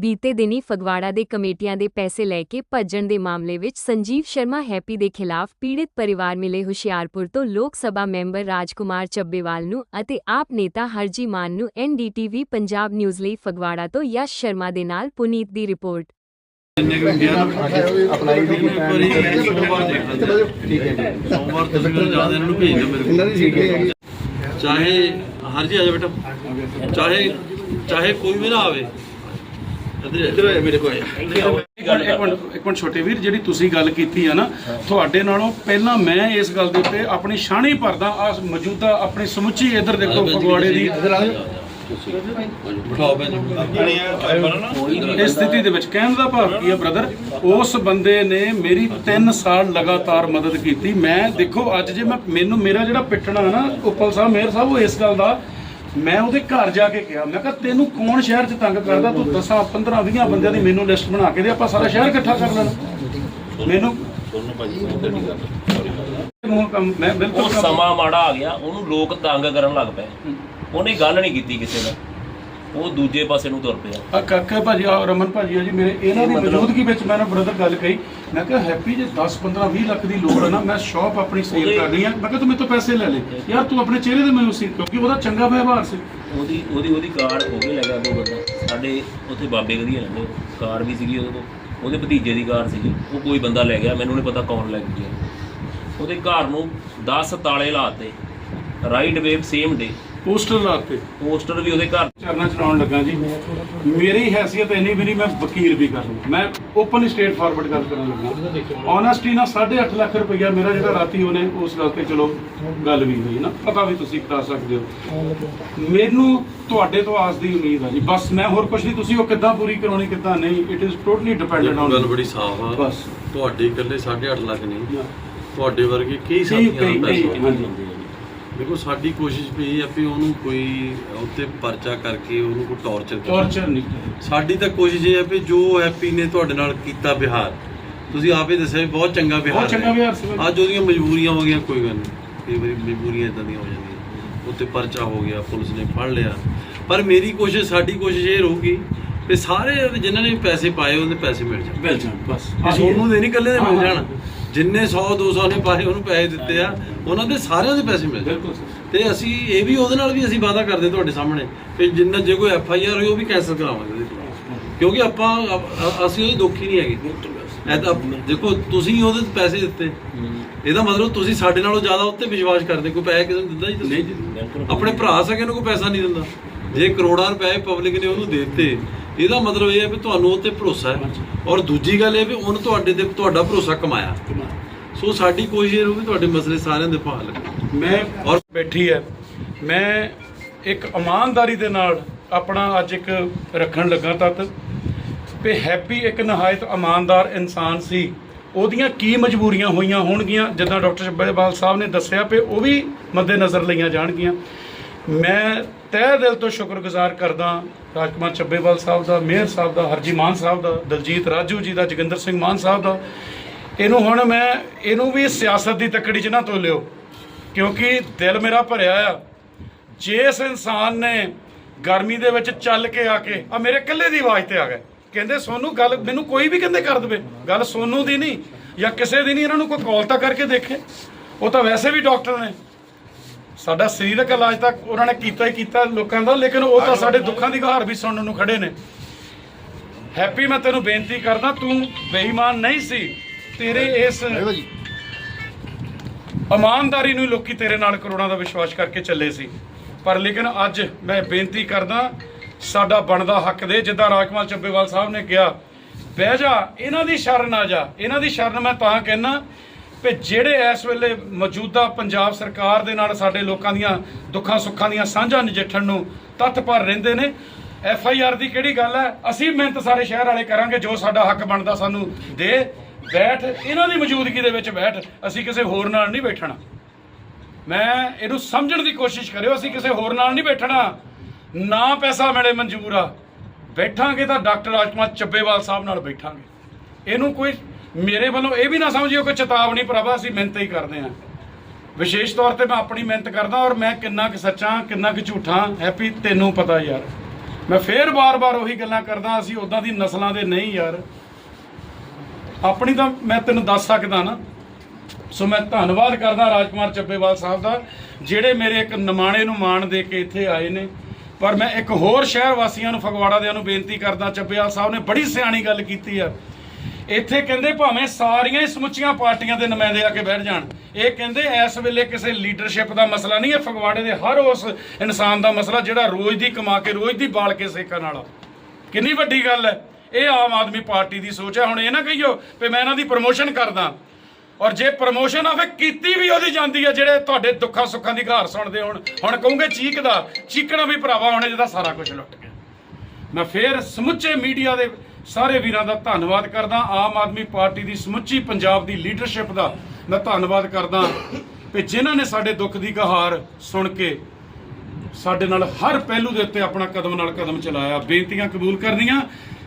ਬੀਤੇ ਦਿਨੀ ਫਗਵਾੜਾ ਦੇ ਕਮੇਟੀਆਂ ਦੇ ਪੈਸੇ ਲੈ ਕੇ ਭੱਜਣ ਦੇ ਮਾਮਲੇ ਵਿੱਚ ਸੰਜੀਵ ਸ਼ਰਮਾ ਹੈਪੀ ਦੇ ਖਿਲਾਫ ਪੀੜਿਤ ਪਰਿਵਾਰ ਮਿਲੇ ਹੁਸ਼ਿਆਰਪੁਰ ਤੋਂ ਲੋਕ ਸਭਾ ਮੈਂਬਰ ਰਾਜਕੁਮਾਰ ਚੱਬੇਵਾਲ ਨੂੰ ਅਤੇ ਆਪ ਨੇਤਾ ਹਰਜੀ ਮਾਨ ਨੂੰ ਐਨਡੀਟੀਵੀ ਪੰਜਾਬ ਨਿਊਜ਼ ਲਈ ਫਗਵਾੜਾ ਤੋਂ ਯਸ਼ ਸ਼ਰਮਾ ਦੇ ਨਾਲ ਪੁਨੀਤ ਦੀ ਰਿਪੋਰਟ। ਅਪਲਾਈ ਦੀ ਪਰ ਠੀਕ ਹੈ ਸੋਮਵਾਰ ਤੁਸੀਂ ਜ਼ਿਆਦਾ ਇਹਨਾਂ ਨੂੰ ਭੇਜ ਦਿਓ ਮੇਰੇ ਇਹਨਾਂ ਦੀ ਚਾਹੇ ਹਰਜੀ ਆ ਜਾ ਬੇਟਾ। ਚਾਹੇ ਚਾਹੇ ਕੋਈ ਵੀ ਨਾ ਆਵੇ। ਮੇਰੇ ਕੋਲ। ਇੱਕ ਮਿੰਟ ਇੱਕ ਮਿੰਟ ਛੋਟੇ ਵੀਰ ਜਿਹੜੀ ਤੁਸੀਂ ਗੱਲ ਕੀਤੀ ਆ ਨਾ ਤੁਹਾਡੇ ਨਾਲੋਂ ਪਹਿਲਾਂ ਮੈਂ ਇਸ ਗੱਲ ਦੇ ਉੱਤੇ ਆਪਣੀ ਸ਼ਾਣੀ ਭਰਦਾ ਆ ਮੌਜੂਦਾ ਆਪਣੀ ਸਮੁੱਚੀ ਇੱਧਰ ਦੇਖੋ ਫਗਵਾੜੇ ਦੀ। ਇਧਰ ਆ ਜਾਓ। ਬਿਠਾਓ ਬੈਂਚ ਇਸ ਸਥਿਤੀ ਦੇ ਵਿੱਚ ਕਹਿਣ ਦਾ ਭਾਵ ਕੀ ਹੈ ਬ੍ਰਦਰ ਉਸ ਬੰਦੇ ਨੇ ਮੇਰੀ 3 ਸਾਲ ਲਗਾਤਾਰ ਮਦਦ ਕੀਤੀ। ਮੈਂ ਦੇਖੋ ਅੱਜ ਜੇ ਮੈਂ ਮੈਨੂੰ ਮੇਰਾ ਜਿਹੜਾ ਪਿੱਟਣਾ ਨਾ ਉਪਲ ਸਾਹਿਬ ਮੇਅਰ ਸਾਹਿਬ ਉਹ ਇਸ ਗੱਲ ਦਾ ਮੈਂ ਉਹਦੇ ਘਰ ਜਾ ਕੇ ਕਿਹਾ ਮੈਂ ਕਿਹਾ ਤੈਨੂੰ ਕੌਣ ਸ਼ਹਿਰ 'ਚ ਤੰਗ ਕਰਦਾ? ਤੂੰ 10 15 20 ਬੰਦਿਆਂ ਦੀ ਮੈਨੂੰ ਲਿਸਟ ਬਣਾ ਕੇ ਦੇ ਆਪਾਂ ਸਾਰਾ ਸ਼ਹਿਰ ਇਕੱਠਾ ਕਰ ਲੈਣਾ। ਮੈਨੂੰ ਸੋਨੂੰ ਭਾਜੀ ਉਧਰ ਦੀ ਗੱਲ ਸੌਰੀ ਮੈਂ ਬਿਲਕੁਲ ਸਮਾਂ ਮਾੜਾ ਆ ਗਿਆ ਉਹਨੂੰ ਲੋਕ ਤੰਗ ਕਰਨ ਲੱਗ ਪਏ। ਉਹਨੇ ਗੱਲ ਨਹੀਂ ਕੀਤੀ ਕਿਸੇ ਨਾਲ। ਉਹ ਦੂਜੇ ਪਾਸੇ ਨੂੰ ਤੁਰ ਪਿਆ। ਆ ਕਾਕਾ ਭਾਜੀ ਆ ਰਮਨ ਭਾਜੀ ਆ ਜੀ ਮੇਰੇ ਇਹਨਾਂ ਦੀ ਮੌਜੂਦਗੀ ਵਿੱਚ ਮੈਂ ਨਾ ਬ੍ਰਦਰ ਗੱਲ ਕਹੀ। ਮੈਂ ਕਿਹਾ ਹੈਪੀ ਜੇ 10 15 20 ਲੱਖ ਦੀ ਲੋੜ ਹੈ ਨਾ ਮੈਂ ਸ਼ਾਪ ਆਪਣੀ ਸੇਲ ਕਰਨੀ ਆ। ਮੈਂ ਕਿਹਾ ਤੂੰ ਮੇਰੇ ਤੋਂ ਪੈਸੇ ਲੈ ਲੈ। ਯਾਰ ਤੂੰ ਆਪਣੇ ਚਿਹਰੇ ਤੇ ਮੈਨੂੰ ਸੀ ਕਿਉਂਕਿ ਉਹਦਾ ਚੰਗਾ ਵਿਵਹਾਰ ਸੀ। ਉਹਦੀ ਉਹਦੀ ਉਹਦੀ ਕਾਰ ਹੋ ਕੇ ਲੱਗਾ ਦੋ ਬੰਦਾ। ਸਾਡੇ ਉੱਥੇ ਬਾਬੇ ਗਦੀਆ ਰਹਿੰਦੇ ਕਾਰ ਵੀ ਸੀਗੀ ਉਹਦੇ ਕੋਲ। ਉਹਦੇ ਭਤੀਜੇ ਦੀ ਕਾਰ ਸੀਗੀ। ਉਹ ਕੋਈ ਬੰਦਾ ਲੈ ਗਿਆ ਮੈਨੂੰ ਨਹੀਂ ਪਤਾ ਕੌਣ ਲੈ ਗਿਆ। ਉਹਦੇ ਘਰ ਨੂੰ 10 ਤਾਲੇ ਲਾਤੇ। Right wave same day poster ਲਾਤੇ ਪੋਸਟਰ ਵੀ ਉਹਦੇ ਘਰ ਚਰਨਾ ਚਲਾਉਣ ਲੱਗਾ ਜੀ। ਮੇਰੀ ਹੈਸੀਅਤ ਇੰਨੀ ਵੀ ਨਹੀਂ ਮੈਂ ਵਕੀਲ ਵੀ ਕਰ ਲਵਾਂ ਮੈਂ ਓਪਨ ਸਟੇਟ ਫਾਰਵਰਡ ਗੱਲ ਕਰਨ ਲੱਗਾ। ਓਨੈਸਟੀ ਨਾਲ 8.5 ਲੱਖ ਰੁਪਈਆ ਮੇਰਾ ਜਿਹੜਾ ਰਾਤੀ ਉਹਨੇ ਉਸ ਗੱਲ ਤੇ ਚਲੋ ਗੱਲ ਵੀ ਹੋਈ ਨਾ। ਪਤਾ ਵੀ ਤੁਸੀਂ ਕਰਾ ਸਕਦੇ ਹੋ। ਮੈਨੂੰ ਤੁਹਾਡੇ ਤੋਂ ਆਸ ਦੀ ਉਮੀਦ ਆ ਜੀ। ਬਸ ਮੈਂ ਹੋਰ ਕੁਝ ਨਹੀਂ ਤੁਸੀਂ ਉਹ ਕਿੱਦਾਂ ਪੂਰੀ ਕਰਾਉਣੀ ਕਿੱਦਾਂ ਨਹੀਂ ਇਟ ਇਜ਼ ਟੋਟਲੀ ਡਿਪੈਂਡੈਂਟ ਦੇਖੋ ਗੱਲ ਔਨ ਬੜੀ ਸਾਫ਼ ਆ। ਬਸ। ਤੁਹਾਡੇ ਇਕੱਲੇ 8.5 ਲੱਖ ਨਹੀਂ। ਤੁਹਾਡੇ ਵਰਗੇ ਕਈ ਸਾਥੀਆਂ ਦਾ ਪੈਸਾ ਹਾਂਜੀ। ਦੇਖੋ ਸਾਡੀ ਕੋਸ਼ਿਸ਼ ਵੀ ਇਹ ਆ ਵੀ ਉਹਨੂੰ ਕੋਈ ਉੱਤੇ ਪਰਚਾ ਕਰਕੇ ਉਹਨੂੰ ਕੋਈ ਟੌਰਚਰ ਟੌਰਚਰ ਨਹੀਂ ਸਾਡੀ ਤਾਂ ਕੋਸ਼ਿਸ਼ ਇਹ ਹੈ ਵੀ ਜੋ ਹੈਪੀ ਨੇ ਤੁਹਾਡੇ ਨਾਲ ਕੀਤਾ ਵਿਹਾਰ ਤੁਸੀਂ ਆਪੇ ਦੱਸਿਆ ਵੀ ਬਹੁਤ ਚੰਗਾ ਵਿਹਾਰ ਬਹੁਤ ਚੰਗਾ ਹੈ। ਵਿਹਾਰ ਸੀ। ਅੱਜ ਉਹਦੀਆਂ ਮਜਬੂਰੀਆਂ ਹੋ ਗਈਆਂ ਕੋਈ ਗੱਲ ਨਹੀਂ। ਕਈ ਵਾਰੀ ਮਜਬੂਰੀਆਂ ਇਦਾਂ ਦੀਆਂ ਹੋ ਜਾਂਦੀਆਂ। ਉੱਤੇ ਪਰਚਾ ਹੋ ਗਿਆ ਪੁਲਿਸ ਨੇ ਫੜ ਲਿਆ। ਪਰ ਮੇਰੀ ਕੋਸ਼ਿਸ਼ ਸਾਡੀ ਕੋਸ਼ਿਸ਼ ਇਹ ਰਹੂਗੀ ਵੀ ਸਾਰੇ ਜਿਨ੍ਹਾਂ ਨੇ ਪੈਸੇ ਪਾਏ ਉਹਦੇ ਪੈਸੇ ਮਿਲ ਜਾਣ। ਵੈਲ ਜਾਨ ਬਸ। ਸੋਨੂੰ ਦੇ ਨਹੀਂ ਇਕੱਲੇ ਦੇ ਮਿਲ ਹਾਂ, ਹਾਂ। ਜਾਣ। ਜਿੰਨੇ 100 200 ਨੇ ਪਾਏ ਉਹਨੂੰ ਪੈਸੇ ਦਿੱਤੇ ਆ। ਉਹਨਾਂ ਦੇ ਸਾਰਿਆਂ ਦੇ ਪੈਸੇ ਮਿਲ ਬਿਲਕੁਲ ਤੇ ਅਸੀਂ ਇਹ ਵੀ ਉਹਦੇ ਨਾਲ ਵੀ ਅਸੀਂ ਵਾਅਦਾ ਕਰਦੇ ਤੁਹਾਡੇ ਸਾਹਮਣੇ ਕਿ ਜਿੰਨਾ ਜੇ ਕੋਈ ਐਫ ਆਈ ਆਰ ਹੋਈ ਉਹ ਵੀ ਕੈਂਸਲ ਕਰਾਵਾਂਗੇ। ਕਿਉਂਕਿ ਆਪਾਂ ਅਸੀਂ ਉਹਦੇ ਦੁੱਖੀ ਨਹੀਂ ਹੈਗੇ। ਐ ਤਾਂ ਦੇਖੋ ਤੁਸੀਂ ਉਹਦੇ ਤੇ ਪੈਸੇ ਦਿੱਤੇ। ਇਹਦਾ ਮਤਲਬ ਤੁਸੀਂ ਸਾਡੇ ਨਾਲੋਂ ਜ਼ਿਆਦਾ ਉੱਤੇ ਵਿਸ਼ਵਾਸ ਕਰਦੇ ਕੋਈ ਪੈਸੇ ਕਿਸੇ ਨੂੰ ਦਿੰਦਾ ਜੀ ਤੁਸੀਂ? ਨਹੀਂ ਆਪਣੇ ਭਰਾ ਸਕੇ ਨੂੰ ਕੋਈ ਪੈਸਾ ਨਹੀਂ ਦਿੰਦਾ। ਜੇ ਕਰੋੜਾਂ ਰੁਪਏ ਪਬਲਿਕ ਨੇ ਉਹਨੂੰ ਦੇ ਦਿੱਤੇ ਇਹਦਾ ਮਤਲਬ ਇਹ ਹੈ ਵੀ ਤੁਹਾਨੂੰ ਉਹ ਤੇ ਭਰੋਸਾ ਹੈ। ਔਰ ਦੂਜੀ ਗੱਲ ਇਹ ਵੀ ਉਹਨੇ ਤੁਹਾਡੇ ਤੇ ਤੁਹਾਡਾ ਭਰੋਸਾ ਕਮਾਇਆ। ਸੋ ਸਾਡੀ ਕੋਸ਼ਿਸ਼ ਰਹੂਗੀ ਤੁਹਾਡੇ ਮਸਲੇ ਸਾਰਿਆਂ ਦੇ ਭਾਲ ਲੱਗਣ ਮੈਂ ਔਰ ਬੈਠੀ ਹੈ। ਮੈਂ ਇੱਕ ਇਮਾਨਦਾਰੀ ਦੇ ਨਾਲ ਆਪਣਾ ਅੱਜ ਇੱਕ ਰੱਖਣ ਲੱਗਾ ਤੱਤ ਵੀ ਹੈਪੀ ਇੱਕ ਨਹਾਇਤ ਇਮਾਨਦਾਰ ਇਨਸਾਨ ਸੀ। ਉਹਦੀਆਂ ਕੀ ਮਜਬੂਰੀਆਂ ਹੋਈਆਂ ਹੋਣਗੀਆਂ ਜਿੱਦਾਂ ਡਾਕਟਰ ਸ਼ੱਬੇਵਾਲ ਸਾਹਿਬ ਨੇ ਦੱਸਿਆ ਵੀ ਉਹ ਵੀ ਮੱਦੇ ਨਜ਼ਰ ਲਈਆਂ ਜਾਣਗੀਆਂ। ਮੈਂ ਤਹਿ ਦਿਲ ਤੋਂ ਸ਼ੁਕਰਗੁਜ਼ਾਰ ਕਰਦਾ ਰਾਜਕੁਮਾਰ ਚੱਬੇਵਾਲ ਸਾਹਿਬ ਦਾ, ਮੇਅਰ ਸਾਹਿਬ ਦਾ, ਹਰਜੀ ਮਾਨ ਸਾਹਿਬ ਦਾ, ਦਲਜੀਤ ਰਾਜੂ ਜੀ ਦਾ, ਜੋਗਿੰਦਰ ਸਿੰਘ ਮਾਨ ਸਾਹਿਬ ਦਾ। ਇਹਨੂੰ ਹੁਣ ਮੈਂ, ਇਹਨੂੰ ਵੀ ਸਿਆਸਤ ਦੀ ਤੱਕੜੀ 'ਚ ਨਾ ਤੋਲਿਓ, ਕਿਉਂਕਿ ਦਿਲ ਮੇਰਾ ਭਰਿਆ ਆ। ਜਿਸ ਇਨਸਾਨ ਨੇ ਗਰਮੀ ਦੇ ਵਿੱਚ ਚੱਲ ਕੇ ਆ ਕੇ ਆ ਮੇਰੇ ਇਕੱਲੇ ਦੀ ਆਵਾਜ਼ ਤੇ ਆ ਗਏ ਕਹਿੰਦੇ, ਸੋਨੂੰ ਗੱਲ, ਮੈਨੂੰ ਕੋਈ ਵੀ ਕਹਿੰਦੇ ਕਰ ਦੇਵੇ। ਗੱਲ ਸੋਨੂੰ ਦੀ ਨਹੀਂ, ਜਾਂ ਕਿਸੇ ਦੀ ਨਹੀਂ, ਇਹਨਾਂ ਨੂੰ ਕੋਈ ਕਾਲ ਤਾਂ ਕਰਕੇ ਦੇਖੇ। ਉਹ ਤਾਂ ਵੈਸੇ ਵੀ ਡਾਕਟਰ ਨੇ। ਸਾਡਾ ਸਰੀਰਕ ਇਲਾਜ ਤਾਂ ਉਹਨਾਂ ਨੇ ਕੀਤਾ ਹੀ ਕੀਤਾ ਲੋਕਾਂ ਦਾ ਲੇਕਿਨ ਉਹ ਤਾਂ ਸਾਡੇ ਦੁੱਖਾਂ ਦੀ ਗਹਾਰ ਵੀ ਸੁਣਨ ਨੂੰ ਖੜੇ ਨੇ। ਹੈਪੀ ਮੈਂ ਤੈਨੂੰ ਬੇਨਤੀ ਕਰਦਾ ਤੂੰ ਬੇਈਮਾਨ ਨਹੀਂ ਸੀ। ਤੇਰੇ ਇਸ ਇਮਾਨਦਾਰੀ ਨੂੰ ਲੋਕੀ ਤੇਰੇ ਨਾਲ ਕਰੋੜਾਂ ਦਾ ਵਿਸ਼ਵਾਸ ਕਰਕੇ ਚੱਲੇ ਸੀ। ਪਰ ਲੇਕਿਨ ਅੱਜ ਮੈਂ ਬੇਨਤੀ ਕਰਦਾ ਸਾਡਾ ਬਣਦਾ ਹੱਕ ਦੇ ਜਿੱਦਾਂ ਰਾਜਕਮਾਲ ਚੱਬੇਵਾਲ ਸਾਹਿਬ ਨੇ ਕਿਹਾ ਬਹਿ ਜਾ ਇਹਨਾਂ ਦੀ ਸ਼ਰਨ ਆ ਜਾ। ਇਹਨਾਂ ਦੀ ਸ਼ਰਨ ਮੈਂ ਤਾਂ ਕਹਿਣਾ ਕਿ ਜਿਹੜੇ ਇਸ ਵੇਲੇ ਮੌਜੂਦਾ ਪੰਜਾਬ ਸਰਕਾਰ ਦੇ ਨਾਲ ਸਾਡੇ ਲੋਕਾਂ ਦੀਆਂ ਦੁੱਖਾਂ ਸੁੱਖਾਂ ਦੀਆਂ ਸਾਂਝਾਂ ਨਜਿੱਠਣ ਨੂੰ ਤੱਤ ਪਰ ਰਹਿੰਦੇ ਨੇ। ਐਫ ਆਈ ਆਰ ਦੀ ਕਿਹੜੀ ਗੱਲ ਹੈ? ਅਸੀਂ ਮਿਹਨਤ ਸਾਰੇ ਸ਼ਹਿਰ ਵਾਲੇ ਕਰਾਂਗੇ, ਜੋ ਸਾਡਾ ਹੱਕ ਬਣਦਾ ਸਾਨੂੰ ਦੇ। ਬੈਠ, ਇਹਨਾਂ ਦੀ ਮੌਜੂਦਗੀ ਦੇ ਵਿੱਚ ਬੈਠ, ਅਸੀਂ ਕਿਸੇ ਹੋਰ ਨਾਲ ਨਹੀਂ ਬੈਠਣਾ। ਮੈਂ ਇਹਨੂੰ ਸਮਝਣ ਦੀ ਕੋਸ਼ਿਸ਼ ਕਰਿਓ, ਅਸੀਂ ਕਿਸੇ ਹੋਰ ਨਾਲ ਨਹੀਂ ਬੈਠਣਾ। ਨਾ ਪੈਸਾ ਮੇਰੇ ਮਨਜ਼ੂਰ ਆ। ਬੈਠਾਂਗੇ ਤਾਂ ਡਾਕਟਰ ਰਾਜਕੁਮਾਰ ਚੱਬੇਵਾਲ ਸਾਹਿਬ ਨਾਲ ਬੈਠਾਂਗੇ। ਇਹਨੂੰ ਕੋਈ ਮੇਰੇ ਵੱਲੋਂ ਇਹ ਵੀ ਨਾ ਸਮਝਿਓ ਕਿ ਚੇਤਾਵਨੀ ਭਰਾਵਾ ਅਸੀਂ ਮਿਹਨਤ ਹੀ ਕਰਦੇ ਹਾਂ। ਵਿਸ਼ੇਸ਼ ਤੌਰ ਤੇ ਮੈਂ ਆਪਣੀ ਮਿਹਨਤ ਕਰਦਾ ਔਰ ਮੈਂ ਕਿੰਨਾ ਕੁ ਸੱਚਾ, ਕਿੰਨਾ ਕੁ ਝੂਠਾ, ਹੈਪੀ ਤੈਨੂੰ ਪਤਾ ਯਾਰ। ਮੈਂ ਫੇਰ ਬਾਰ-ਬਾਰ ਉਹੀ ਗੱਲਾਂ ਕਰਦਾ, ਅਸੀਂ ਉਦਾਂ ਦੀ ਨਸਲਾਂ ਦੇ ਨਹੀਂ ਯਾਰ। ਆਪਣੀ ਤਾਂ ਮੈਂ ਤੈਨੂੰ ਦੱਸ ਸਕਦਾ ਨਾ। ਸੋ ਮੈਂ ਧੰਨਵਾਦ ਕਰਦਾ ਰਾਜਕੁਮਾਰ ਚੱਬੇਵਾਲ ਸਾਹਿਬ ਦਾ, ਜਿਹੜੇ ਮੇਰੇ ਇੱਕ ਨਿਮਾਣੇ ਨੂੰ ਮਾਣ ਦੇ ਕੇ ਇੱਥੇ ਆਏ ਨੇ। ਪਰ ਮੈਂ ਇੱਕ ਹੋਰ ਸ਼ਹਿਰ ਵਾਸੀਆਂ ਨੂੰ, ਫਗਵਾੜਾ ਦਿਆਂ ਨੂੰ ਬੇਨਤੀ ਕਰਦਾ, ਚੱਬੇਵਾਲ ਸਾਹਿਬ ਨੇ ਬੜੀ ਸਿਆਣੀ ਗੱਲ ਕੀਤੀ ਆ। ਇੱਥੇ ਕਹਿੰਦੇ ਭਾਵੇਂ ਸਾਰੀਆਂ ਹੀ ਸਮੁੱਚੀਆਂ ਪਾਰਟੀਆਂ ਦੇ ਨੁਮਾਇੰਦੇ ਆ ਕੇ ਬੈਠ ਜਾਣ। ਇਹ ਕਹਿੰਦੇ ਇਸ ਵੇਲੇ ਕਿਸੇ ਲੀਡਰਸ਼ਿਪ ਦਾ ਮਸਲਾ ਨਹੀਂ ਹੈ ਫਗਵਾੜੇ ਦੇ ਹਰ ਉਸ ਇਨਸਾਨ ਦਾ ਮਸਲਾ ਜਿਹੜਾ ਰੋਜ਼ ਦੀ ਕਮਾ ਕੇ, ਰੋਜ਼ ਦੀ ਬਾਲ ਕੇ ਸੇਕਣ ਵਾਲਾ। ਕਿੰਨੀ ਵੱਡੀ ਗੱਲ ਹੈ। ਇਹ ਆਮ ਆਦਮੀ ਪਾਰਟੀ ਦੀ ਸੋਚ ਹੈ। ਹੁਣ ਇਹ ਨਾ ਕਹੀਓ ਵੀ ਮੈਂ ਇਹਨਾਂ ਦੀ ਪ੍ਰਮੋਸ਼ਨ ਕਰਦਾ। ਔਰ ਜੇ ਪ੍ਰਮੋਸ਼ਨ ਆ, ਫਿਰ ਕੀਤੀ ਵੀ ਉਹਦੀ ਜਾਂਦੀ ਹੈ, ਜਿਹੜੇ ਤੁਹਾਡੇ ਦੁੱਖਾਂ ਸੁੱਖਾਂ ਦੀ ਘਾਰ ਸੁਣਦੇ ਹੁਣ। ਹੁਣ ਕਹੂੰਗੇ ਚੀਕਦਾ ਚੀਕਣਾ ਵੀ ਭਰਾਵਾ, ਹੁਣੇ ਜਿਹਦਾ ਸਾਰਾ ਕੁਝ ਲੁੱਟ ਗਿਆ। ਮੈਂ ਫੇਰ ਸਮੁੱਚੇ ਮੀਡੀਆ ਦੇ ਸਾਰੇ ਵੀਰਾਂ ਦਾ ਧੰਨਵਾਦ ਕਰਦਾ। ਆਮ ਆਦਮੀ ਪਾਰਟੀ ਦੀ ਸਮੁੱਚੀ ਪੰਜਾਬ ਦੀ ਲੀਡਰਸ਼ਿਪ ਦਾ ਮੈਂ ਧੰਨਵਾਦ ਕਰਦਾ। ਕਿ ਜਿਨ੍ਹਾਂ ਨੇ ਸਾਡੇ ਦੁੱਖ ਦੀ ਕਹਾਰ ਸੁਣ ਕੇ ਸਾਡੇ ਨਾਲ ਹਰ ਪਹਿਲੂ ਦੇ ਉੱਤੇ ਆਪਣਾ ਕਦਮ ਨਾਲ ਕਦਮ ਚਲਾਇਆ, ਬੇਨਤੀਆਂ ਕਬੂਲ ਕਰਨੀਆਂ।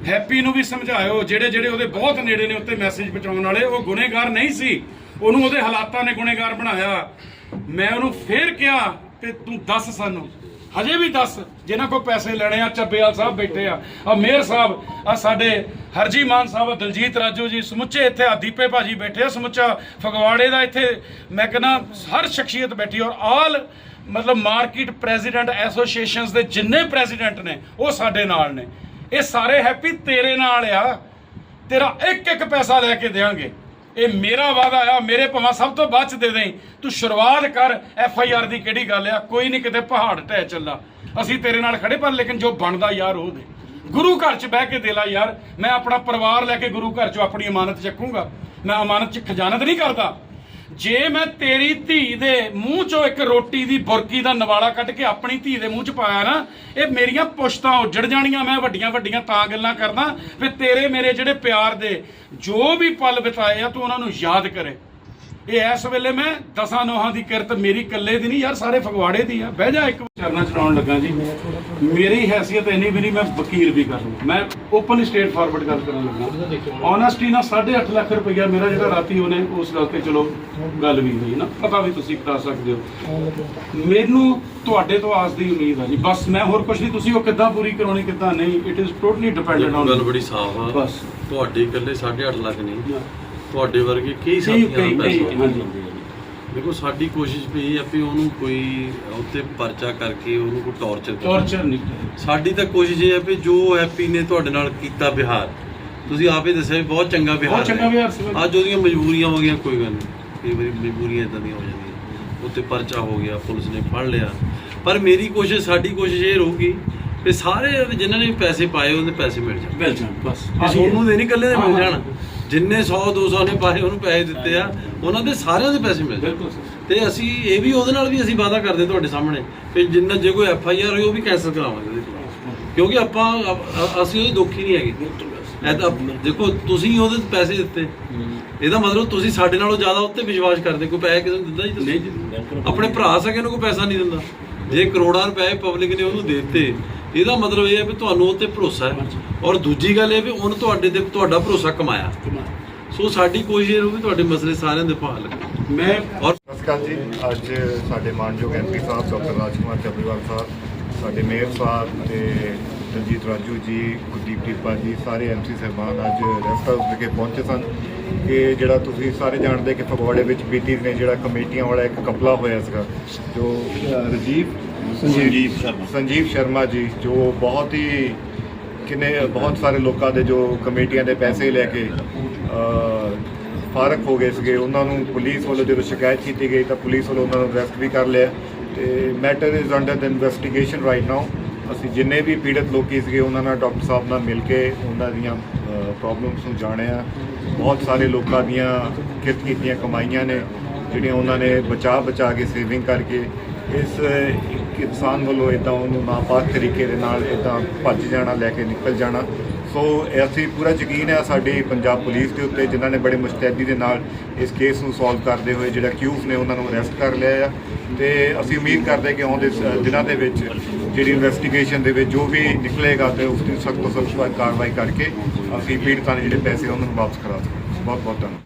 ਹੈਪੀ ਨੂੰ ਵੀ ਸਮਝਾਇਓ, ਜਿਹੜੇ ਜਿਹੜੇ ਉਹਦੇ ਬਹੁਤ ਨੇੜੇ ਨੇ ਉੱਤੇ ਮੈਸੇਜ ਪਹੁੰਚਾਉਣ ਵਾਲੇ, ਉਹ ਗੁਨੇਗਾਰ ਨਹੀਂ ਸੀ। ਉਹਨੂੰ ਉਹਦੇ ਹਾਲਾਤਾਂ ਨੇ ਗੁਨੇਗਾਰ ਬਣਾਇਆ। ਮੈਂ ਉਹਨੂੰ ਫੇਰ ਕਿਹਾ ਕਿ ਤੂੰ ਦੱਸ ਸਾਨੂੰ। ਹਜੇ ਵੀ ਦੱਸ, ਜਿਨ੍ਹਾਂ ਕੋਲ ਪੈਸੇ ਲੈਣੇ ਆ ਚੱਬੇਵਾਲ ਸਾਹਿਬ ਬੈਠੇ ਆ। ਆ ਮੇਅਰ ਸਾਹਿਬ ਆ ਸਾਡੇ ਹਰਜੀ ਮਾਨ ਸਾਹਿਬ, ਦਲਜੀਤ ਰਾਜੂ ਜੀ, ਸਮੁੱਚੇ ਇੱਥੇ ਆ ਦੀਪੇ ਭਾਜੀ ਬੈਠੇ ਆ, ਸਮੁੱਚਾ ਫਗਵਾੜੇ ਦਾ ਇੱਥੇ, ਮੈਂ ਕਹਿੰਦਾ, ਹਰ ਸ਼ਖਸੀਅਤ ਬੈਠੀ ਔਰ ਆਲ ਮਤਲਬ ਮਾਰਕੀਟ ਪ੍ਰੈਜ਼ੀਡੈਂਟ ਐਸੋਸੀਏਸ਼ਨਸ ਦੇ ਜਿੰਨੇ ਪ੍ਰੈਜ਼ੀਡੈਂਟ ਨੇ, ਉਹ ਸਾਡੇ ਨਾਲ ਨੇ। ਇਹ ਸਾਰੇ ਹੈਪੀ ਤੇਰੇ ਨਾਲ ਆ। ਤੇਰਾ ਇੱਕ ਇੱਕ ਪੈਸਾ ਲੈ ਕੇ ਦੇਾਂਗੇ। ਇਹ ਮੇਰਾ ਵਾਦਾ ਆ, ਮੇਰੇ ਭਾਵੇਂ ਸਭ ਤੋਂ ਬਾਅਦ ਚ ਦੇ ਦੇਂ ਤੂੰ ਸ਼ੁਰੂਆਤ ਕਰ ਐਫ ਆਈ ਆਰ ਦੀ ਕਿਹੜੀ ਗੱਲ ਆ? ਕੋਈ ਨਹੀਂ ਕਿਤੇ ਪਹਾੜ ਢਹਿ ਚੱਲਾ। ਅਸੀਂ ਤੇਰੇ ਨਾਲ ਖੜੇ ਪਰ ਲੇਕਿਨ ਜੋ ਬਣਦਾ ਯਾਰ ਉਹ ਦੇ। ਗੁਰੂ ਘਰ ਚ ਬਹਿ ਕੇ ਦੇ ਲਾ ਯਾਰ। ਮੈਂ ਆਪਣਾ ਪਰਿਵਾਰ ਲੈ ਕੇ ਗੁਰੂ ਘਰ ਚੋਂ ਆਪਣੀ ਅਮਾਨਤ ਚੱਕੂੰਗਾ। ਮੈਂ ਅਮਾਨਤ ਚ ਖਜ਼ਾਨਤ ਨਹੀਂ ਕਰਦਾ। ਜੇ ਮੈਂ ਤੇਰੀ ਧੀ ਦੇ ਮੂੰਹ ਚੋਂ ਇੱਕ ਰੋਟੀ ਦੀ ਬੁਰਕੀ ਦਾ ਨਵਾਲਾ ਕੱਢ ਕੇ ਆਪਣੀ ਧੀ ਦੇ ਮੂੰਹ ਚ ਪਾਇਆ ਨਾ, ਇਹ ਮੇਰੀਆਂ ਪੁਸ਼ਤਾਂ ਉੱਜੜ ਜਾਣੀਆਂ, ਮੈਂ ਵੱਡੀਆਂ ਵੱਡੀਆਂ ਤਾਂ ਗੱਲਾਂ ਕਰਦਾ ਵੀ ਤੇਰੇ ਮੇਰੇ ਜਿਹੜੇ ਪਿਆਰ ਦੇ ਜੋ ਵੀ ਪਲ ਬਿਤਾਏ ਆ, ਤੂੰ ਉਹਨਾਂ ਨੂੰ ਯਾਦ ਕਰੇ। ਇਹ ਇਸ ਵੇਲੇ ਮੈਂ ਦਸਾਂ ਨੋਹਾਂ ਦੀ ਕਿਰਤ ਮੇਰੀ ਇਕੱਲੇ ਦੀ ਨਹੀਂ ਯਾਰ ਸਾਰੇ ਫਗਵਾੜੇ ਦੀ ਆ। ਬਹਿ ਜਾ ਇੱਕ ਚਰਨਾ ਚਲਾਉਣ ਲੱਗਾ ਜੀ। ਮੇਰੀ ਹੈਸੀਅਤ ਇੰਨੀ ਵੀ ਨਹੀਂ ਮੈਂ ਵਕੀਲ ਵੀ ਕਰ ਲਵਾਂ ਮੈਂ ਓਪਨ ਸਟੇਟ ਫਾਰਵਰਡ ਗੱਲ ਕਰਨ ਲੱਗਾ। ਓਨੈਸਟੀ ਨਾਲ 8.5 ਲੱਖ ਰੁਪਈਆ ਮੇਰਾ ਜਿਹੜਾ ਰਾਤੀ ਉਹਨੇ ਉਸ ਗੱਲ ਤੇ ਚਲੋ ਗੱਲ ਵੀ ਹੋਈ ਨਾ। ਪਤਾ ਵੀ ਤੁਸੀਂ ਕਰਾ ਸਕਦੇ ਹੋ। ਮੈਨੂੰ ਤੁਹਾਡੇ ਤੋਂ ਆਸ ਦੀ ਉਮੀਦ ਆ ਜੀ। ਬਸ ਮੈਂ ਹੋਰ ਕੁਝ ਨਹੀਂ ਤੁਸੀਂ ਉਹ ਕਿੱਦਾਂ ਪੂਰੀ ਕਰਾਉਣੀ ਕਿੱਦਾਂ ਨਹੀਂ ਇਟ ਇਜ਼ ਟੋਟਲੀ ਡਿਪੈਂਡੈਂਟ ਗੱਲ ਔਨ ਬੜੀ ਸਾਫ਼ ਆ। ਬਸ। ਤੁਹਾਡੇ ਇਕੱਲੇ 8.5 ਲੱਖ ਨਹੀਂ। ਤੁਹਾਡੇ ਵਰਗੇ ਕਈ ਸਾਥੀਆਂ ਪੈਸਾ ਹਾਂਜੀ। ਦੇਖੋ ਸਾਡੀ ਕੋਸ਼ਿਸ਼ ਵੀ ਆ ਵੀ ਉਹਨੂੰ ਕੋਈ ਉੱਤੇ ਪਰਚਾ ਕਰਕੇ ਉਹਨੂੰ ਕੋਈ ਟੌਰਚਰ ਟੌਰਚਰ ਨਹੀਂ ਸਾਡੀ ਤਾਂ ਕੋਸ਼ਿਸ਼ ਇਹ ਹੈ ਵੀ ਜੋ ਹੈਪੀ ਨੇ ਤੁਹਾਡੇ ਨਾਲ ਕੀਤਾ ਵਿਹਾਰ ਤੁਸੀਂ ਆਪੇ ਦੱਸਿਆ ਵੀ ਬਹੁਤ ਚੰਗਾ ਵਿਹਾਰ ਬਹੁਤ ਚੰਗਾ ਹੈ। ਵਿਹਾਰ ਸੀ। ਅੱਜ ਉਹਦੀਆਂ ਮਜਬੂਰੀਆਂ ਹੋ ਗਈਆਂ ਕੋਈ ਗੱਲ ਨਹੀਂ। ਕਈ ਵਾਰੀ ਮਜਬੂਰੀਆਂ ਇਦਾਂ ਦੀਆਂ ਹੋ ਜਾਂਦੀਆਂ। ਉੱਤੇ ਪਰਚਾ ਹੋ ਗਿਆ ਪੁਲਿਸ ਨੇ ਫੜ ਲਿਆ। ਪਰ ਮੇਰੀ ਕੋਸ਼ਿਸ਼ ਸਾਡੀ ਕੋਸ਼ਿਸ਼ ਇਹ ਰਹੂਗੀ ਵੀ ਸਾਰੇ ਜਿਨ੍ਹਾਂ ਨੇ ਪੈਸੇ ਪਾਏ ਉਹਦੇ ਪੈਸੇ ਮਿਲ ਜਾਣ। ਮਿਲ ਜਾਣ ਬਸ। ਇਹ ਸੋਨੂੰ ਦੇ ਨਹੀਂ ਇਕੱਲੇ ਦੇ ਮਿਲ ਹਾਂ, ਜਾਣ। ਜਿੰਨੇ 100 200 ਨੇ ਪਾਏ ਉਹਨੂੰ ਪੈਸੇ ਦਿੱਤੇ ਆ। ਉਹਨਾਂ ਦੇ ਸਾਰਿਆਂ ਦੇ ਪੈਸੇ ਮਿਲ ਬਿਲਕੁਲ ਤੇ ਅਸੀਂ ਇਹ ਵੀ ਉਹਦੇ ਨਾਲ ਵੀ ਅਸੀਂ ਵਾਅਦਾ ਕਰਦੇ ਤੁਹਾਡੇ ਸਾਹਮਣੇ। ਕਿ ਜਿੰਨਾ ਜੇ ਕੋਈ ਐਫ ਆਈ ਆਰ ਹੋਈ ਉਹ ਵੀ ਕੈਂਸਲ ਕਰਾਵਾਂਗੇ ਉਹਦੇ ਖਿਲਾਫ ਕਿਉਂਕਿ ਆਪਾਂ ਅਸੀਂ ਉਹਦੇ ਦੁੱਖੀ ਨਹੀਂ ਹੈਗੇ। ਇਹ ਤਾਂ ਦੇਖੋ ਤੁਸੀਂ ਉਹਦੇ ਤੇ ਪੈਸੇ ਦਿੱਤੇ। ਇਹਦਾ ਮਤਲਬ ਤੁਸੀਂ ਸਾਡੇ ਨਾਲੋਂ ਜ਼ਿਆਦਾ ਉੱਤੇ ਵਿਸ਼ਵਾਸ ਕਰਦੇ। ਕੋਈ ਪੈਸੇ ਕਿਸੇ ਨੂੰ ਦਿੰਦਾ ਜੀ ਨਹੀਂ ਆਪਣੇ ਭਰਾ ਸਕੇ ਨੂੰ ਕੋਈ ਪੈਸਾ ਨਹੀਂ ਦਿੰਦਾ। ਜੇ ਕਰੋੜਾਂ ਰੁਪਏ ਪਬਲਿਕ ਨੇ ਉਹਨੂੰ ਦੇ ਦਿੱਤੇ ਇਹਦਾ ਮਤਲਬ ਇਹ ਹੈ ਵੀ ਤੁਹਾਨੂੰ ਉਹ ਤੇ ਭਰੋਸਾ ਹੈ। ਔਰ ਦੂਜੀ ਗੱਲ ਇਹ ਵੀ ਉਹਨੇ ਤੁਹਾਡੇ ਤੇ ਤੁਹਾਡਾ ਭਰੋਸਾ ਕਮਾਇਆ। ਸੋ ਸਾਡੀ ਕੋਸ਼ਿਸ਼ ਇਹ ਰਹੂ ਵੀ ਤੁਹਾਡੇ ਮਸਲੇ ਸਾਰਿਆਂ ਦੇ ਭਾਲ ਮੈਂ ਔਰ ਨਮਸਕਾਰ ਜੀ ਅੱਜ ਸਾਡੇ ਮਾਨਯੋਗ ਐਮਪੀ ਸਾਹਿਬ ਡਾਕਟਰ ਰਾਜਕੁਮਾਰ ਚੱਬੇਵਾਲ ਸਾਹਿਬ ਸਾਡੇ ਮੇਅਰ ਸਾਹਿਬ ਤੇ ਰਣਜੀਤ ਰਾਜੂ ਜੀ ਗੁਰਦੀਪ ਟੀਪਾ ਜੀ ਸਾਰੇ ਐਮਸੀ ਸਾਹਿਬਾਨ ਅੱਜ ਰੈਸਟ ਹਾਊਸ ਵਿਖੇ ਪਹੁੰਚੇ ਸਨ। ਕਿ ਜਿਹੜਾ ਤੁਸੀਂ ਸਾਰੇ ਜਾਣਦੇ ਕਿ ਫਗਵਾੜੇ ਵਿੱਚ ਬੀਤੀ ਨੇ ਜਿਹੜਾ ਕਮੇਟੀਆਂ ਵਾਲਾ ਇੱਕ ਕਪਲਾ ਹੋਇਆ ਸੀਗਾ ਜੋ ਰਾਜੀਵ ਸੰਜੀਵ ਸ਼ਰਮਾ। ਸੰਜੀਵ ਸ਼ਰਮਾ ਜੀ ਜੋ ਬਹੁਤ ਹੀ ਕਿੰਨੇ ਬਹੁਤ ਸਾਰੇ ਲੋਕਾਂ ਦੇ ਜੋ ਕਮੇਟੀਆਂ ਦੇ ਪੈਸੇ ਲੈ ਕੇ ਫਾਰਕ ਹੋ ਗਏ ਸੀਗੇ। ਉਹਨਾਂ ਨੂੰ ਪੁਲਿਸ ਵੱਲੋਂ ਜਦੋਂ ਸ਼ਿਕਾਇਤ ਕੀਤੀ ਗਈ ਤਾਂ ਪੁਲਿਸ ਵੱਲੋਂ ਉਹਨਾਂ ਨੂੰ ਅਰੈਸਟ ਵੀ ਕਰ ਲਿਆ। ਤੇ matter is under the investigation right now ਅਸੀਂ ਜਿੰਨੇ ਵੀ ਪੀੜਤ ਲੋਕੀ ਸੀਗੇ ਉਹਨਾਂ ਨਾਲ ਡਾਕਟਰ ਸਾਹਿਬ ਨਾਲ ਮਿਲ ਕੇ ਉਹਨਾਂ ਦੀਆਂ ਪ੍ਰੋਬਲਮਸ ਨੂੰ ਜਾਣਿਆ। ਬਹੁਤ ਸਾਰੇ ਲੋਕਾਂ ਦੀਆਂ ਕਿਰਤ ਕੀਤੀਆਂ ਕਮਾਈਆਂ ਨੇ ਜਿਹੜੀਆਂ ਉਹਨਾਂ ਨੇ ਬਚਾ ਬਚਾ ਕੇ ਸੇਵਿੰਗ ਕਰਕੇ। ਇਸ ਕਿਸਾਨ ਵੱਲੋਂ ਇਦਾਂ ਉਹਨੂੰ ਨਾਪਾਕ ਤਰੀਕੇ ਦੇ ਨਾਲ ਇਦਾਂ ਭੱਜ ਜਾਣਾ, ਲੈ ਕੇ ਨਿਕਲ ਜਾਣਾ। ਸੋ ਅਸੀਂ ਪੂਰਾ ਯਕੀਨ ਹੈ ਸਾਡੀ ਪੰਜਾਬ ਪੁਲਿਸ ਦੇ ਉੱਤੇ, ਜਿਨ੍ਹਾਂ ਨੇ ਬੜੇ ਮੁਸਤੈਦੀ ਦੇ ਨਾਲ ਇਸ ਕੇਸ ਨੂੰ ਸੋਲਵ ਕਰਦੇ ਹੋਏ ਜਿਹੜਾ ਕਿਊਜ਼ ਨੇ ਉਹਨਾਂ ਨੂੰ ਅਰੈਸਟ ਕਰ ਲਿਆ ਆ। ਤੇ ਅਸੀਂ ਉਮੀਦ ਕਰਦੇ ਕਿ ਆਉਂਦੇ ਸ- ਦਿਨਾਂ ਦੇ ਵਿੱਚ ਜਿਹੜੀ ਇਨਵੈਸਟੀਗੇਸ਼ਨ ਦੇ ਵਿੱਚ ਜੋ ਵੀ ਨਿਕਲੇਗਾ ਤੇ ਉਸ ਦੀ ਸਖਤ ਤੋਂ ਸਖਤ ਕਾਰਵਾਈ ਕਰਕੇ ਅਸੀਂ ਪੀੜਤਾਂ ਦੇ ਜਿਹੜੇ ਪੈਸੇ ਉਹਨਾਂ ਨੂੰ ਵਾਪਸ ਕਰਾ ਸਕਾਂਗੇ ਬਹੁਤ ਬਹੁਤ ਧੰਨਵਾਦ।